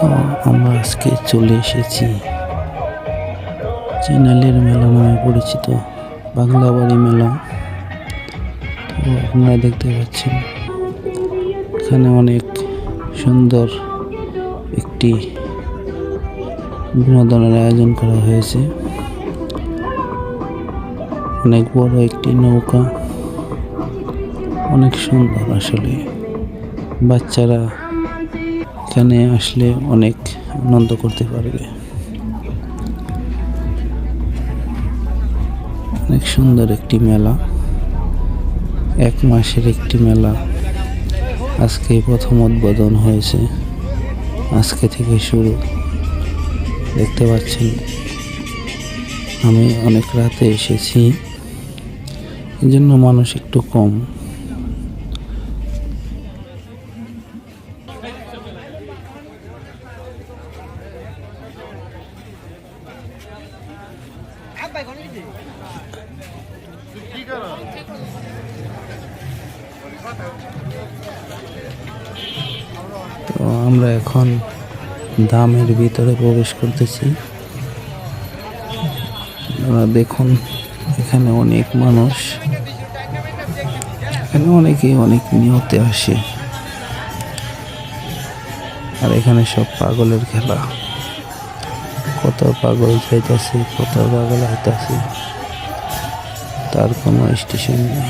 তো আমরা আজকে চলে এসেছি চিনালের মেলা নামে পরিচিত বাংলা বাড়ি মেলা। তো আপনারা দেখতে পাচ্ছেন, এখানে অনেক সুন্দর একটি বিনোদনের আয়োজন করা হয়েছে। অনেক বড় একটি নৌকা। অনেক সুন্দর আসলে। বাচ্চারা এখানে আসলে অনেক আনন্দ করতে পারবে। অনেক সুন্দর একটি মেলা। এক মাসের একটি মেলা। আজকে প্রথম উদ্বোধন হয়েছে। আজকে থেকে শুরু। দেখতে পাচ্ছেন? আমি অনেক রাতে এসেছি। এই জন্য মানুষ একটু কম। তো আমরা এখন দামের ভিতরে প্রবেশ করতেছি। দেখুন, এখানে অনেক মানুষ, এখানে অনেকেই অনেক নিয়তে আসে। আর এখানে সব পাগলের খেলা। কত পাগল যাইতাছে কত পাগল আইতাছে তার কোনো স্টেশন নেই।